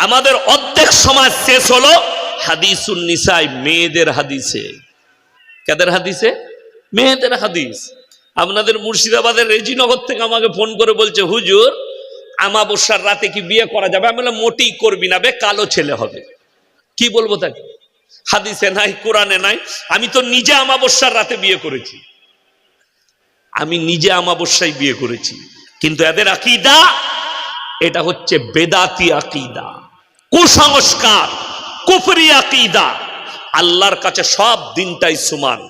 আমাদের অর্ধেক সমাজ শেষ হলো হাদিসুন নিসাই, মেয়েদের হাদিসে। কাদের হাদিসে? মেয়েদের হাদিস। আপনাদের মুর্শিদাবাদের রেজিনগর থেকে আমাকে ফোন করে বলছে, হুজুর, আমাবস্যার রাতে কি বিয়ে করা যাবে? আমি বললাম, মোটেই করবি না বে, কালো ছেলে হবে। কি বলব তাকে? হাদিসে নাই, কোরআনে নাই। আমি তো নিজে আমাবস্যার রাতে বিয়ে করেছি। আমি নিজে আমাবস্যায় বিয়ে করেছি। কিন্তু এদের আকিদা, এটা হচ্ছে বেদাতি আকিদা। কুসংস্কার, কুফরি আকিদা, আল্লাহর কাছে সব দিনটাই সমান।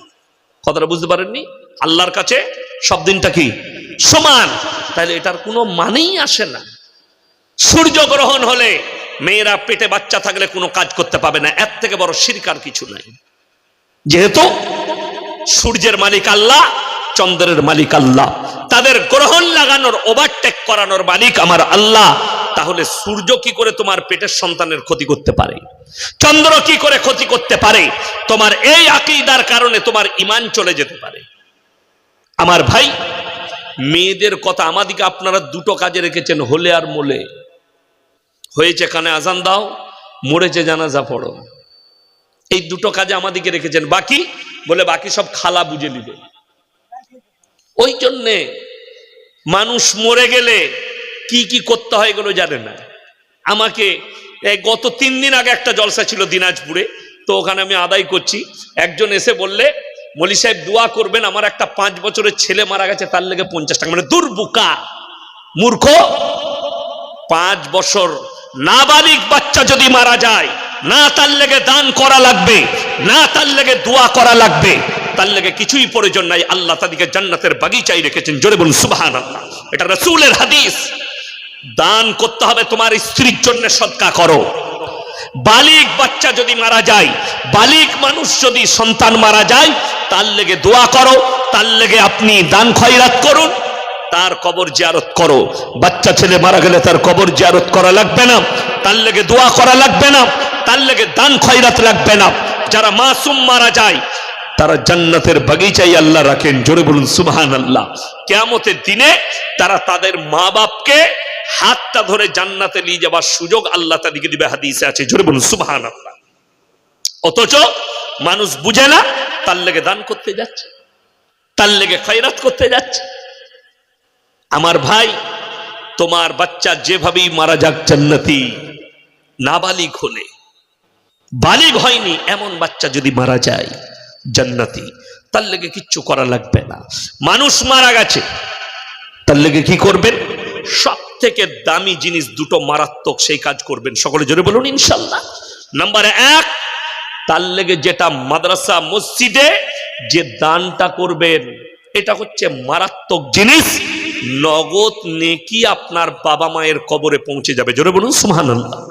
কথাটা বুঝতে পারেননি? আল্লাহর কাছে সব দিনটা কি? সমান। তাহলে এটার কোনো মানেই আসে না। সূর্য গ্রহণ হলে মেয়েরা পেটে বাচ্চা থাকলে কোনো কাজ করতে পাবে না। এর থেকে বড় শিরকার কিছু নাই। যেহেতু সূর্যের মালিক আল্লাহ, চন্দ্রের মালিক আল্লাহ। তাদের গ্রহণ লাগানোর ওভারটেক করানোর মালিক আমার আল্লাহ। তাহলে সূর্য কি করে তোমার পেটের সন্তানের ক্ষতি করতে পারে? চন্দ্র কি করে ক্ষতি করতে পারে? তোমার এই আকিদার কারণে তোমার ইমান চলে যেতে পারে। আমার ভাই, মেয়েদের কথা আমাদিকে আপনারা দুটো কাজে রেখেছেন, হলে আর মোলে। হয়েছে কানে আজান দাও, মরেছে জানাজা পড়ো। এই দুটো কাজে আমাদিকে রেখেছেন। বাকি? বলে বাকি সব খালা বুঝে নিবে। ওই জন্যে মানুষ মরে গেলে কি কি করতে হয় এগুলো জানে না। আমাকে গত তিন দিন আগে একটা জলসা ছিল দিনাজপুরে, তো ওখানে আমি আদায় করছি। একজন এসে বললে, মলি সাহেব দোয়া করবেন, আমার একটা পাঁচ বছরের ছেলে মারা গেছে, তার লেগে পঞ্চাশ টাকা। মানে দুর্বুকা, মূর্খ। পাঁচ বছর নাবালিক বাচ্চা যদি মারা যায়, না তার লেগে দান করা লাগবে, না তার লেগে দোয়া করা লাগবে তার লেগে কিছুই প্রয়োজন নাই। আল্লাহ তাদেরকে জান্নাতের বাগিচাই রেখেছেন। জোরে বলুন সুবাহান আল্লাহ এটা রসুলের হাদিস। দান করতে হবে তোমার স্ত্রীর জন্য সৎকা করো। বালিক বাচ্চা যদি মারা যায়, বালিক মানুষ যদি সন্তান মারা যায়, তার লেগে দোয়া করো, তার লেগে আপনি দান খয়রাত করুন, তার কবর জিয়ারত করো। বাচ্চা ছেলে মারা গেলে তার কবর জিয়ারত করা লাগবে না, তার লেগে দোয়া করা লাগবে না, তার লেগে দান খয়রাত লাগবে না। যারা মাসুম মারা যায় তারা জান্নাতের বাগিচাই আল্লাহ রাখেন। জোরে বলুন সুবহান আল্লাহ কেয়ামতের দিনে তারা তাদের মা বাপকে হাতটা ধরে জান্নাতে নিয়ে যাবার সুযোগ আল্লাহ তাদেরকে দিবে, হাদিসে আছে। জোরে বলুন সুবহান আল্লাহ অথচ মানুষ বুঝে না, তার লেগে দান করতে যাচ্ছে, তার লেগে খয়রাত করতে যাচ্ছে। আমার ভাই, তোমার বাচ্চা যেভাবেই মারা যাক জান্নাতি, নাবালিক হলে, বালিগ হয়নি, এমন বাচ্চা যদি মারা যায় জান্নাতি, তার লেগে কিচ্ছু করা লাগবে না। মানুষ মারা গেছে, তার লেগে কি করবেন? সব থেকে দামি জিনিস দুটো মারাত্মক সেই কাজ করবেন। সকলে জোরে বলুন, ইনশাল্লাহ। নাম্বার এক, তার লেগে যেটা মাদ্রাসা, মসজিদে যে দানটা করবেন, এটা হচ্ছে মারাত্মক জিনিস। নগদ নেকি আপনার বাবা মায়ের কবরে পৌঁছে যাবে। জোরে বলুন, সুবহানাল্লাহ।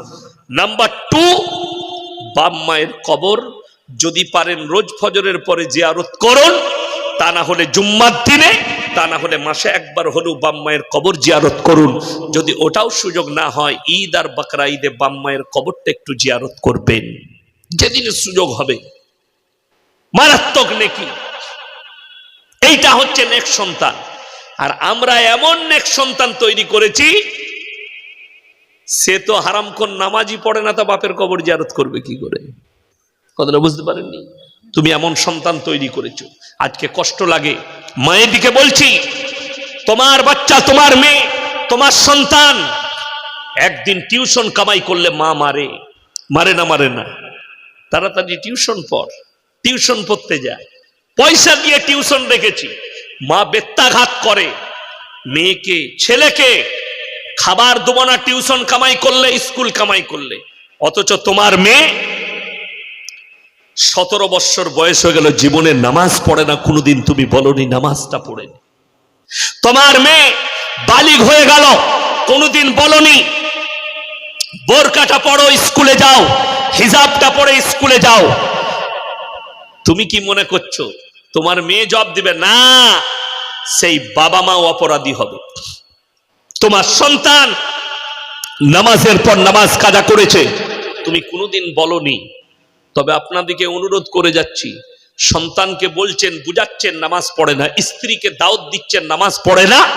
নাম্বার টু, বাপ মায়ের কবর যদি পারেন রোজ ফজরের পরে জিয়ারত করুন, তা না হলে জুম্মার দিনে, তা না হলে মাসে একবার হলেও বাপ মায়ের কবর জিয়ারত করুন। যদি ওটাও সুযোগ না হয়, ঈদ আর বাকরা ঈদে বাপ মায়ের কবরটা একটু জিয়ারত করবেন। যেদিনে সুযোগ হবে। মারাত্মক নেকি। এইটা হচ্ছে নেক সন্তান। আর আমরা এমন নেক সন্তান তৈরি করেছি, সে তো হারামখন নামাজই পড়ে না, তা বাপের কবর জিয়ারত করবে কি করে? কথাটা বুঝতে পারেননি? তুমি এমন সন্তান তৈরি করেছ। আজকে কষ্ট লাগে। মায়ের দিকে বলছি, তোমার বাচ্চা, তোমার মেয়ে, তোমার সন্তান, একদিন টিউশন কামাই করলে মা মারে। মারে না মারে না। তাড়াতাড়ি টিউশন পর। টিউশন পড়তে যায়। পয়সা দিয়ে টিউশন রেখেছি। মা বেত্যাঘাত করে। মেয়েকে, ছেলেকে খাবার দেবো না টিউশন কামাই করলে, স্কুল কামাই করলে। অথচ তোমার মেয়ে সতেরো বৎসর বয়স হয়ে গেল, জীবনে নামাজ পড়ে না, কোনোদিন তুমি বলনি নামাজটা পড়েনি তোমার মেয়ে বালিগ হয়ে গেল, কোনোদিন বলনি, বোরকাটা পড়ো, স্কুলে যাও, হিজাবটা পড়ে, স্কুলে যাও। তুমি কি মনে করছ, তোমার মেয়ে জব দিবে? না, সেই বাবা মাও অপরাধী হবে। তোমার সন্তান নামাজের পর নামাজ কাজা করেছে, তুমি কোনোদিন বলনি তবে আপনাদিকে অনুরোধ করে যাচ্ছি। সন্তানকে বলছেন, বুঝাচ্ছেন, নামাজ পড়ে না। স্ত্রীকে দাওয়াত দিচ্ছেন, নামাজ পড়ে না।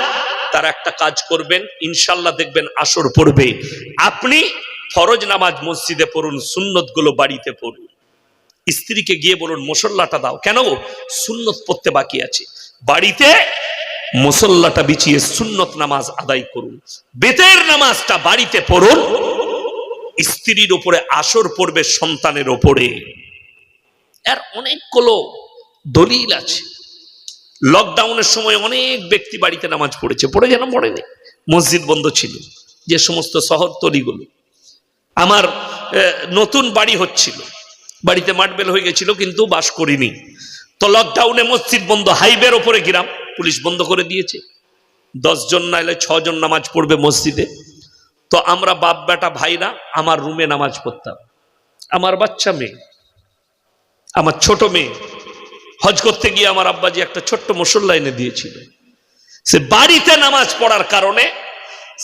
তার একটা কাজ করবেন, ইনশাল্লাহ দেখবেন আসর পড়বে। আপনি ফরজ নামাজ মসজিদে পড়ুন সুন্নতগুলো বাড়িতে পড়ুন। স্ত্রীকে গিয়ে বলুন মুসল্লাটা দাও। কেন সুন্নত পড়তে বাকি আছে। বাড়িতে মুসল্লাটা বিছিয়ে সুন্নত নামাজ আদায় করুন। বেতের নামাজটা বাড়িতে পড়ুন। স্ত্রীর উপরে আসর পড়বে সন্তানের ওপরে এর অনেকগুলো দলিল আছে। লকডাউনের সময় অনেক ব্যক্তি বাড়িতে নামাজ পড়েছে। পড়ে যেন পড়েনি মসজিদ বন্ধ ছিল। যে সমস্ত শহর তলিগুলো। আমার নতুন বাড়ি হচ্ছিল। বাড়িতে মাটবেল হয়ে গেছিল, কিন্তু বাস করিনি। তো লকডাউনে মসজিদ বন্ধ হাইওয়ের ওপরে গ্রাম পুলিশ বন্ধ করে দিয়েছে। দশজন নাইলে ছজন নামাজ পড়বে মসজিদে। তো আমরা বাপ বেটা ভাইরা আমার রুমে নামাজ পড়তাম। আমার বাচ্চা মেয়ে, আমার ছোট মেয়ে। হজ করতে গিয়ে আমার আব্বাজি একটা ছোট্ট মুসল্লা এনে দিয়েছিল। সে বাড়িতে নামাজ পড়ার কারণে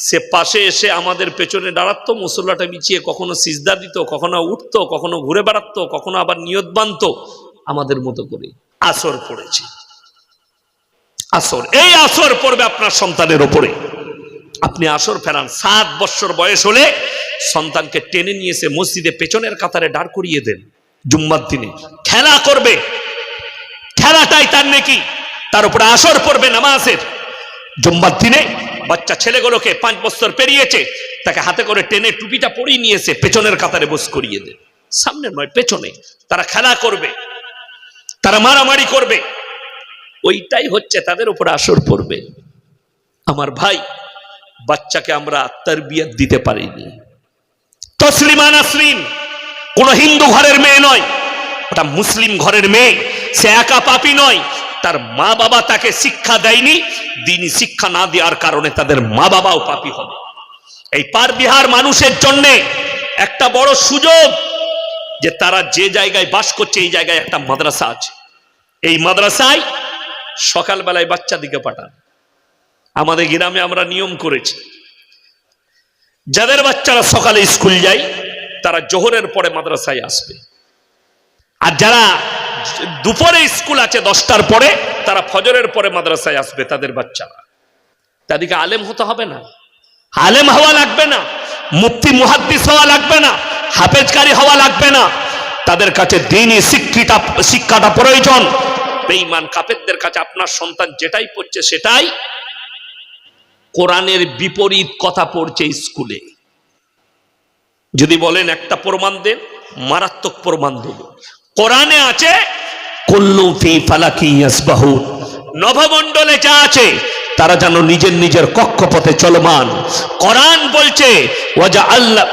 সে পাশে এসে আমাদের পেছনে দাঁড়াতো মুসল্লাটা বিছিয়ে কখনো সিজদা দিত, কখনো উঠতো, কখনো ঘুরে বেড়াতো, কখনো আবার নিয়ত বানতো। আমাদের মতো করে আসর পড়েছে। আসর, এই আসর পড়বে আপনার সন্তানের ওপরে। আপনি আসর ফেরান, সাত বছর বয়স হলে সন্তানকে টেনে নিয়ে এসে মসজিদে পেছনের কাতারে দাঁড় করিয়ে দেন জুম্মার দিনে। খেলা করবে। খেলাটাই তার নাকি। তার উপরে আসর পড়বে নামাজের। জুম্মার দিনে বাচ্চা ছেলেগুলোকে পাঁচ বছর পেরিয়েছে, তাকে হাতে করে টেনে টুপিটা পরিয়ে নিয়েছে পেছনের কাতারে বস করিয়ে দেন। সামনে নয়, পেছনে। তারা খেলা করবে। তারা মারামারি করবে। ওইটাই হচ্ছে তাদের উপরে আসর পড়বে। আমার ভাই বাচ্চাকে আমরা তারবিয়াত দিতে পারিনি। তসলিমা নাসরিন, কোন হিন্দু ঘরের মেয়ে নয়, ওটা মুসলিম ঘরের মেয়ে, সে একা পাপি নয়, তার মা বাবা তাকে শিক্ষা দেয়নি, দিনই শিক্ষা না দেওয়ার কারণে তাদের মা বাবাও পাপি হবে। এই পার বিহার মানুষের জন্য একটা বড় সুযোগ যে তারা যে জায়গায় বাস করছে, এই জায়গায় একটা মাদ্রাসা আছে। এই মাদ্রাসায় সকালবেলায় বাচ্চা দিকে পাঠান। আমাদের গ্রামে আমরা নিয়ম করেছি। যাদের বাচ্চারা সকালে স্কুল যায়, তারা জোহরের পরে মাদ্রাসায় আসবে। আর যারা দুপুরে স্কুল আছে দশটার পরে, তারা ফজরের পরে মাদ্রাসায় আসবে তাদের বাচ্চারা। তাদেরকে আলেম হতে হবে না। আলেম হওয়া লাগবে না। মুফতি, মুহাদ্দিস হওয়া লাগবে না। হাফেজকারী হওয়া লাগবে না। তাদের কাছে দিনই শিক্ষিতা, শিক্ষাটা প্রয়োজন। বেঈমান কাপেরদের কাছে আপনার সন্তান যেটাই পড়ছে সেটাই কোরআনের বিপরীত কথা পড়ছে স্কুলে। যদি বলেন একটা প্রমাণ দেন, মারাত্মক প্রমাণ দেব। কোরআনে আছে নভমণ্ডলে যা আছে, তারা যেন নিজের নিজের কক্ষপথে চলমান। কোরআন বলছে, ওয়াজা আল্লাহ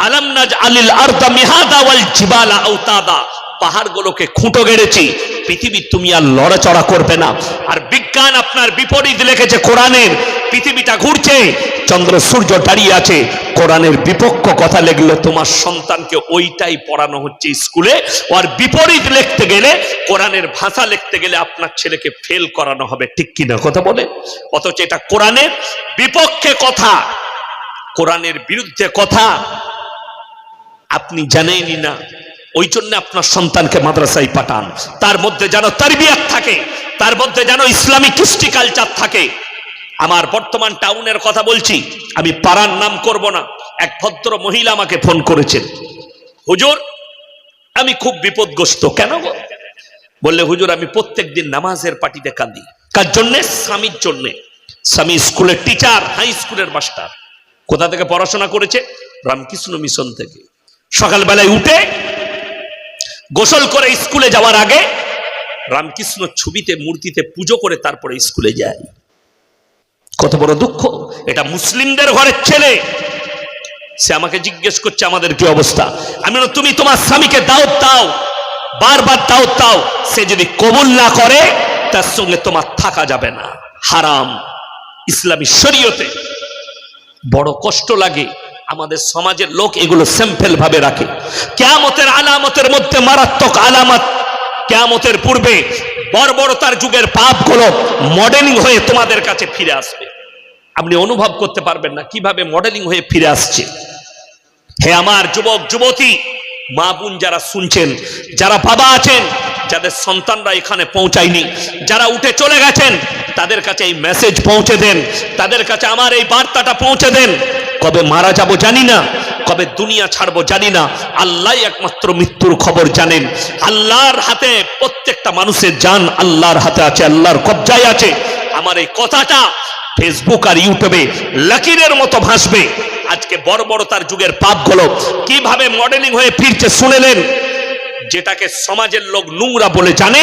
আলাম নাজ আলিল আরদা মিহাদা ওয়াল জিবালা আওতাদা। পাহাড়গুলোকে খুঁটো গেড়েছি। পৃথিবী তুমি আর লড়াচড়া করবে না। আর বিজ্ঞান আপনার বিপরীত লিখেছে কোরআনের। পৃথিবীটা ঘুরছে, চন্দ্র, সূর্য দাঁড়িয়ে আছে। কোরআনের বিপক্ষ কথা লিখলে তোমার সন্তানকে ওইটাই পড়ানো হচ্ছে স্কুলে। আর বিপরীত লিখতে গেলে, কোরআনের ভাষা লিখতে গেলে আপনার ছেলেকে ফেল করানো হবে। ঠিক কিনা কথা বলে? অথচ এটা কোরআনের বিপক্ষে কথা। কোরআনের বিরুদ্ধে কথা। আপনি জানেনই না। ওই জন্য আপনার সন্তানকে মাদ্রাসায় পাঠান। তার মধ্যে যেন তারবিয়াত থাকে, তার মধ্যে যেন ইসলামিক কৃষ্টি কালচার থাকে। আমার বর্তমান টাউনের কথা বলছি, আমি পাড়ার নাম করব না। এক ভদ্র মহিলা আমাকে ফোন করেছেন। হুজুর, আমি খুব বিপদগ্রস্ত। কেন বললে, হুজুর, আমি প্রত্যেক দিন নামাজের পার্টিতে কাঁদি। কার জন্যে? স্বামীর জন্যে। স্বামী স্কুলের টিচার হাই স্কুলের মাস্টার কোথা থেকে পড়াশোনা করেছে? রামকৃষ্ণ মিশন থেকে। সকালবেলায় উঠে গোসল করে স্কুলে যাওয়ার আগে রামকৃষ্ণ ছবিতে, মূর্তিতে পুজো করে তারপরে স্কুলে যায়। কত বড় দুঃখ। এটা মুসলিমদের ঘরের ছেলে। সে আমাকে জিজ্ঞেস করছে, আমাদের কি অবস্থা? আমি তুমি তোমার স্বামীকে দাওয়াত দাও। বারবার দাওয়াত দাও। সে যদি কবুল না করে, তার সঙ্গে তোমার থাকা যাবে না। হারাম। ইসলামী শরীয়তে বড় কষ্ট লাগে। আমাদের সমাজের লোক এগুলো স্যাম্পেল ভাবে রাখে। কেয়ামতের আলামতের মধ্যে মারাত্মক আলামত। কেয়ামতের পূর্বে বর্বরতার যুগের পাপগুলো মডেলিং হয়ে তোমাদের কাছে ফিরে আসবে। আপনি অনুভব করতে পারবেন না কীভাবে মডেলিং হয়ে ফিরে আসছে। হে আমার যুবক, যুবতী, মা বোন যারা শুনছেন, যারা বাবা আছেন, যাদের সন্তানরা এখানে পৌঁছায়নি, যারা উঠে চলে গেছেন, তাদের কাছে এই মেসেজ পৌঁছে দেন, তাদের কাছে আমার এই বার্তাটা পৌঁছে দেন। কবে মারা যাব জানি না, কবে দুনিয়া ছাড়বো জানি না। আল্লাহ একমাত্র মৃত্যুর খবর জানেন। আল্লাহর হাতে প্রত্যেকটা মানুষের জান আল্লাহর হাতে আছে, আল্লাহর কবজায় আছে। আমার এই কথাটা ফেসবুক আর ইউটিউবে লাকিরের মতো ভাসবে। আজকে বড় বড় তার যুগের পাপগুলো কীভাবে মডেলিং হয়ে ফিরছে শুনেলেন যেটাকে সমাজের লোক নোংরা বলে জানে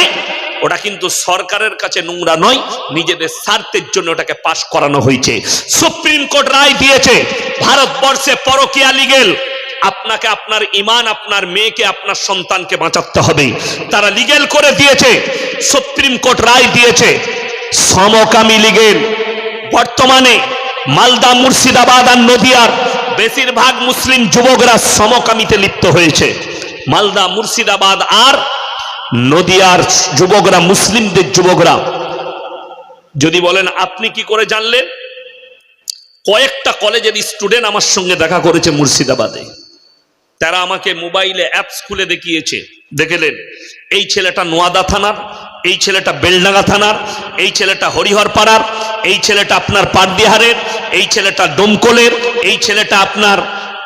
ওটা কিন্তু সরকারের কাছে নোংরা নয়, নিজেদের স্বার্থের জন্য ওটাকে পাশ করানো হয়েছে। সুপ্রিম কোর্ট রায় দিয়েছে, ভারতবর্ষে পরকিয়া লিগেল আপনাকে আপনার ইমান, আপনার মেয়েকে, আপনার সন্তানকে বাঁচাতে হবে। তারা লিগেল করে দিয়েছে, সুপ্রিম কোর্ট রায় দিয়েছে, সমকামী লিগেল বর্তমানে মালদা, মুর্শিদাবাদ আর নদিয়ার বেশিরভাগ মুসলিম যুবকরা সমকামিতে লিপ্ত হয়েছে। মালদা, মুর্শিদাবাদ আর নদিয়ার যুবকরা, মুসলিমদের যুবকরা, যদি বলেন, আপনি কি করে জানলেন? কয়েকটা কলেজের স্টুডেন্ট আমার সঙ্গে দেখা করেছে মুর্শিদাবাদে। তারা আমাকে মোবাইলে অ্যাপস খুলে দেখিয়েছে। দেখেলেন, এই ছেলেটা নোয়াদা থানার, এই ছেলেটা বেলডাঙ্গা থানার, এই ছেলেটা হরিহর পাড়ার এই ছেলেটা আপনার পাটবিহারের, এই ছেলেটা ডোমকলের, এই ছেলেটা আপনার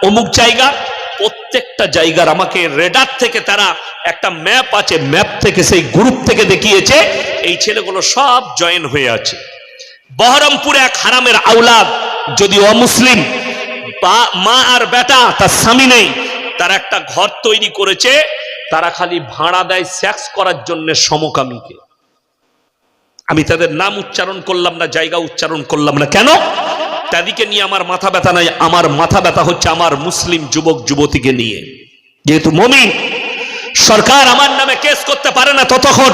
অমুক জায়গা প্রত্যেকটা জায়গার আমাকে রেডার থেকে তারা একটা ম্যাপ আছে ম্যাপ থেকে সেই গ্রুপ থেকে দেখিয়েছে, এই ছেলেগুলো সব জয়েন হয়ে আছে। বহরমপুরে এক হারামের আউলাদ যদি অমুসলিম, বা মা আর বেটা, তার স্বামী নেই, তারা একটা ঘর তৈরি করেছে, তারা খালি ভাড়া দেয় সেক্স করার জন্য সমকামীকে। আমি তাদের নাম উচ্চারণ করলাম না, জায়গা উচ্চারণ করলাম না, কেন? তাদেরকে নিয়ে আমার মাথা ব্যথা নাই, আমার মাথা ব্যথা হচ্ছে আমার মুসলিম যুবক, যুবতীকে নিয়ে। যেহেতু মমিন, সরকার আমার নামে কেস করতে পারে না ততক্ষণ,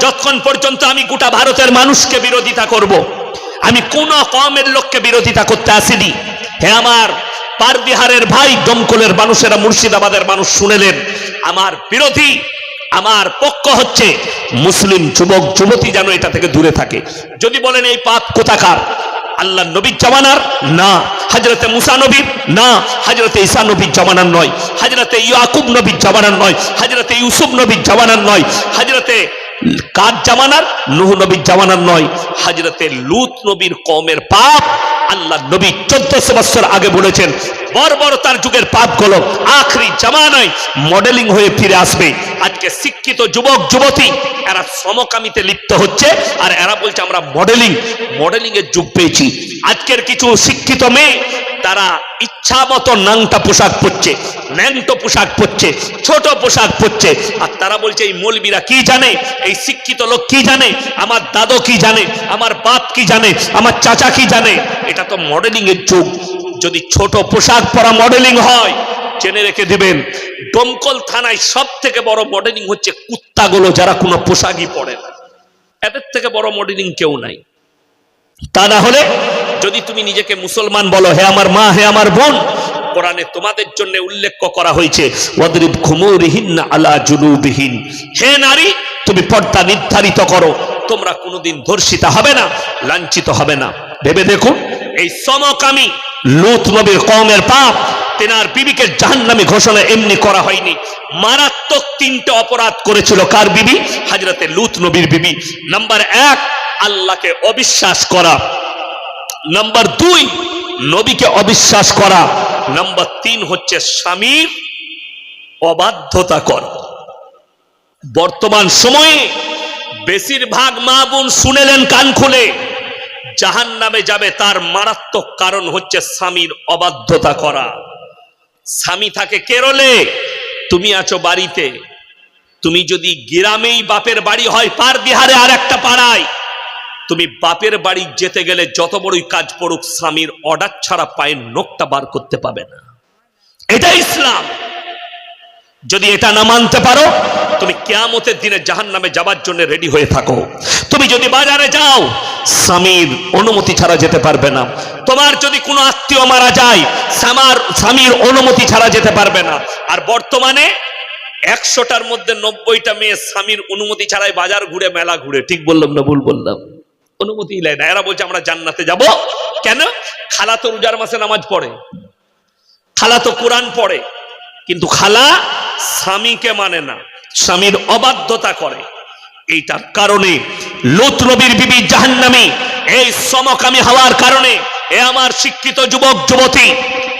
যতক্ষণ পর্যন্ত আমি গোটা ভারতের মানুষকে বিরোধিতা করব। আমি কোন কমের লোককে বিরোধিতা করতে আসিনি। হে আমার পারবিহারের ভাই, দমকলের মানুষেরা, মুর্শিদাবাদের মানুষ শুনেলেন, আমার বিরোধী, আমার পক্ষ হচ্ছে মুসলিম যুবক, যুবতী যেন এটা থেকে দূরে থাকে। যদি বলেন এই পাপ কোথাকার? আল্লাহ নবীর জামানার? না। হাজরতে মুসা নবীর? না। হাজরতে ঈসা নবীর জামানার নয়। হাজরতে ইয়াকুব নবীর জামানার নয়। হাজরতে ইউসুফ নবীর জামানার নয়। হাজরতে কার জামানার? নুহ নবীর জামানার নয়। হাজরতে লুত নবীর কমের পাপ আল্লাহ নবী চোদ্দশো বছর আগে বলেছেন বর্বরতার যুগের পাপ পাপগুলো আখরি জামানায় মডেলিং হয়ে ফিরে আসবে। আজকে শিক্ষিত যুবক, যুবতী, এরা সমকামিতে লিপ্ত হচ্ছে, আর এরা বলছে আমরা মডেলিং মডেলিং এর যুগ পেয়েছি। আজকের কিছু শিক্ষিত মেয়ে তারা ইচ্ছা মতো নাংটা পোশাক পরছে, ন্যাংটো পোশাক পরছে, ছোট পোশাক পরছে। আর তারা বলছে, এই মৌলবীরা কি জানে? এই শিক্ষিত লোক কি জানে? আমার দাদু কি জানে? আমার বাপ কি জানে? আমার চাচা কি জানে? এটা তো মডেলিং এর যুগ। যদি ছোট পোশাক পরা মডেলিং হয়, জেনে রেখে দিবেন, ডমকল থানায় সব থেকে বড় মডেলিং হচ্ছে কুত্তাগুলো যারা কোনো পোশাকই পরে না। এদের থেকে বড় মডেলিং কেউ নাই। তা না হলে যদি তুমি নিজেকে মুসলমান বলো, হে আমার মা, হে আমার বোন, কোরআনে তোমাদের জন্য উল্লেখ করা হয়েছে, ওয়াদরিব খুমুরিহিন আলা জুনুবিহীন হে নারী, তুমি পর্দা নির্ধারিত করো, তোমরা কোনোদিন ধর্ষিতা হবে না, লাঞ্ছিত হবে না। ভেবে দেখুন, এই সমকামী লুত নবীর কমের পাপ, তেনার বিবিকে জাহান্নামী ঘোষণা এমনি করা হয়নি। মারাত্মক তিনটে অপরাধ করেছিল কার বিবি? হাজরতে লুত নবীর বিবি। নাম্বার এক আল্লাহকে অবিশ্বাস করা। নাম্বার দুই, নবীকে অবিশ্বাস করা। নাম্বার তিন হচ্ছে স্বামীর অবাধ্যতা করা। বর্তমান সময়ে বেশিরভাগ মা বোন শুনেলেন কান খুলে জাহান নামে যাবে তার মারাত্মক কারণ হচ্ছে স্বামীর অবাধ্যতা করা। স্বামী থাকে কেরলে, তুমি আছো বাড়িতে। তুমি যদি গ্রামেই বাপের বাড়ি হয় পার বিহারে আর একটা পাড়ায়। তুমি বাপের বাড়ি যেতে গেলে যত বড়ই কাজ পড়ুক, স্বামীর অর্ডার ছাড়া পায়ের নখটা বার করতে পাবে না। এটা ইসলাম। যদি এটা না মানতে পারো, তুমি কেয়ামতের দিনে জাহান নামে যাবার জন্য রেডি হয়ে থাকো। তুমি যদি বাজারে যাও, স্বামীর অনুমতি ছাড়া যেতে পারবে না। তোমার যদি কোনো আত্মীয় মারা যায়, স্বামার, স্বামীর অনুমতি ছাড়া যেতে পারবে না। আর বর্তমানে একশোটার মধ্যে নব্বইটা মেয়ে স্বামীর অনুমতি ছাড়াই বাজার ঘুরে, মেলা ঘুরে। ঠিক বললাম না, ভুল বললাম? অনুমতি নেয় না। এরা বলছে, আমরা জান্নাতে যাব। কেন? খালা তো রোজার মাসে নামাজ পড়ে। খালা তো কোরআন পড়ে। কিন্তু খালা স্বামীকে মানে না। স্বামীর অবাধ্যতা করে। এইটার কারণে লুত নবীর বিবি জাহান্নামী এই সমকামী হওয়ার কারণে এ আমার শিক্ষিত যুবক, যুবতী,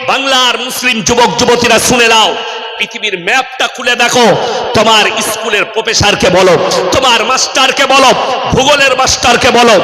বাংলার মুসলিম যুবক, যুবতীরা শুনে নাও পৃথিবীর ম্যাপটা খুলে দেখো। তোমার স্কুলের প্রফেসরকে বলো তোমার মাস্টারকে বলো ভূগোলের মাস্টারকে বলো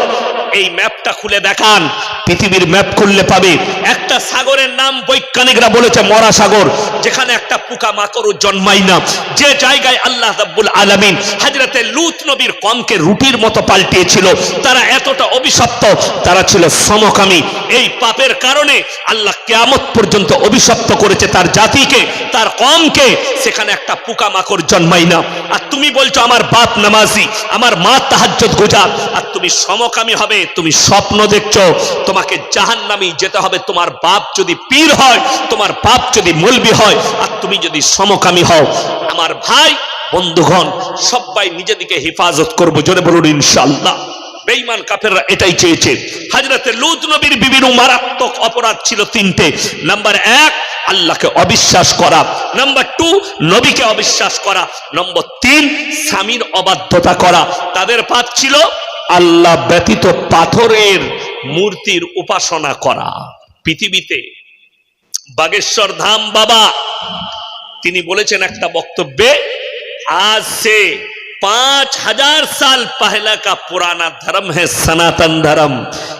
এই ম্যাপটা খুলে দেখান। পৃথিবীর ম্যাপ খুললে পাবে। একটা সাগরের নাম বৈজ্ঞানিকরা বলেছে মরা সাগর যেখানে একটা পোকা মাকড়ও জন্মায় না। যে জায়গায় আল্লাহ রাব্বুল আলামিন হাজরাতে লুত নবীর কমকে রুটির মতো পাল্টিয়েছিল, তারা এতটা অভিশপ্ত, তারা ছিল সমকামী। এই পাপের কারণে আল্লাহ কেয়ামত পর্যন্ত অভিশপ্ত করেছে তার জাতিকে, তার কমকে সেখানে একটা পোকা মাকড় জন্মায় না। আর তুমি বলছো, আমার বাপ নামাজি, আমার মা তাহাজ্জুদ গুজার। আর তুমি সমকামী হবে তুমি স্বপ্ন দেখছ, তোমাকে জাহান্নামী যেতে হবে। তোমার বাপ যদি পীর হয়, তোমার বাপ যদি মলবি হয়, আর তুমি যদি সমকামী হও। আমার ভাই, বন্ধুগণ, সবাই নিজেদিকে হেফাজত করব, জোরে বলুন ইনশাল্লাহ বেঈমান কাফেররা এটাই চেয়েছে। হাজরাতে লুত নবীর বিবির মারাত্মক অপরাধ ছিল তিনটে। নাম্বার এক, আল্লাহকে অবিশ্বাস করা। নাম্বার টু, নবীকে অবিশ্বাস করা। নম্বর তিন, স্বামীর অবাধ্যতা করা। তাদের পাপ ছিল আল্লাহ ব্যতীত পাথরের মূর্তির উপাসনা করা পৃথিবীতে বাগেশ্বর ধাম বাবা তিনি বলেছেন একটা বক্তব্যে आज से पांच हजार साल पहला का पुराना धर्म है सनातन धर्म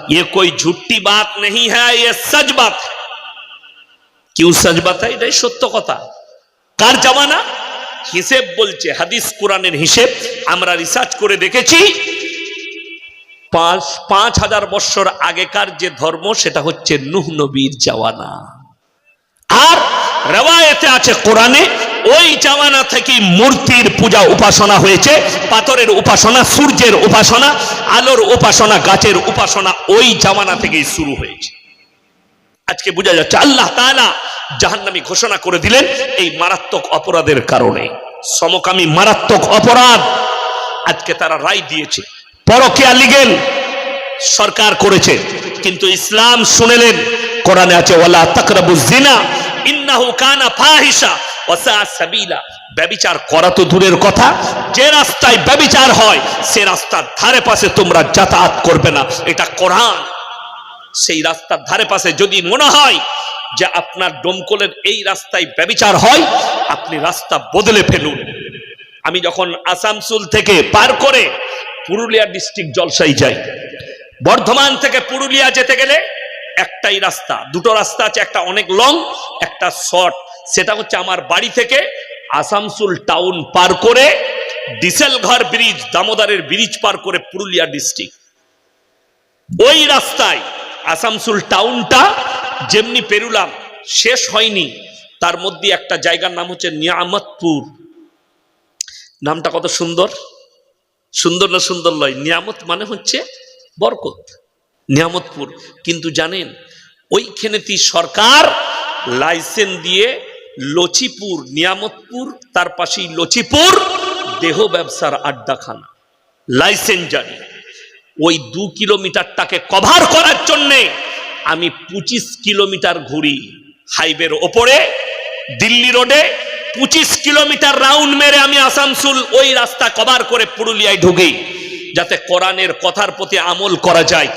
ये कोई झूठी बात नहीं है ये सच बात है क्यों सच बात है এটাই সত্য কথা কার জামানা হিসেব বলছে হাদিস কোরআনের হিসেব আমরা রিসার্চ করে দেখেছি পাঁচ পাঁচ হাজার বৎসর আগেকার যে ধর্ম, সেটা হচ্ছে নুহ নবীর জাওয়ানা। আর রেওয়ায়েতে আছে কোরআনে, ওই জামানা থেকে মূর্তির পূজা উপাসনা হয়েছে, পাথরের উপাসনা, সূর্যের উপাসনা, আলোর উপাসনা, গাছের উপাসনা, ওই জামানা থেকেই শুরু হয়েছে। আজকে বোঝা যাচ্ছে আল্লাহ তাআলা জাহান্নামী ঘোষণা করে দিলেন এই মারাত্মক অপরাধের কারণে। সমকামী মারাত্মক অপরাধ আজকে তারা রায় দিয়েছে। পরকিয়া লিগেল সরকার করেছে। কিন্তু ইসলাম শুনেলেন, কোরআনে আছে, ওয়ালা তাকরাবু জিনা ইন্নাহু কানা ফাহিশা ওয়া সা সাবিলা। ব্যভিচার করা তো দূরের কথা। যে রাস্তায় ব্যভিচার হয়, সে রাস্তার ধারে পাশে তোমরা যাতায়াত করবে না। এটা কোরআন। সেই রাস্তার ধারে পাশে যদি মনে হয় যে আপনার ডোমকলের এই রাস্তায় ব্যভিচার হয়, আপনি রাস্তা বদলে ফেলুন। আমি যখন আসানসোল থেকে পার করে পুরুলিয়া ডিস্ট্রিক্ট জলসাই যাই। বর্ধমান থেকে পুরুলিয়া যেতে গেলে একটাই রাস্তা, দুটো রাস্তা আছে, একটা অনেক লং একটা শর্ট সেটা হচ্ছে আমার বাড়ি থেকে আসানসোল টাউন পার করে ডিসেলঘর ব্রিজ দামোদারের ব্রিজ পার করে পুরুলিয়া ডিস্ট্রিক্ট ওই রাস্তায় আসানসোল টাউনটা যেমনি পেরুলাম, শেষ হয়নি। তার মধ্যে একটা জায়গার নাম হচ্ছে নিয়ামতপুর। নামটা কত সুন্দর? সুন্দর না সুন্দর লয়? নিয়ামত মানে হচ্ছে বরকত। নিয়ামতপুর। কিন্তু জানেন ওইখানেতি সরকার লাইসেন্স দিয়ে লচিপুর, নিয়ামতপুর, তার পাশেই লচিপুর দেহ ব্যবসার আড্ডাখানা। লাইসেন্স জারি ওই দু কিলোমিটারটাকে কভার করার জন্যে আমি পঁচিশ কিলোমিটার ঘুরি হাইওয়ের ওপরে, দিল্লি রোডে পঁচিশ কিলোমিটার রাউন্ড মেরে আমি আসানসোল ওই রাস্তা কভার করে পুরুলিয়ায় ঢুকি, যাতে কোরআনের কথার প্রতি আমল করা যায়।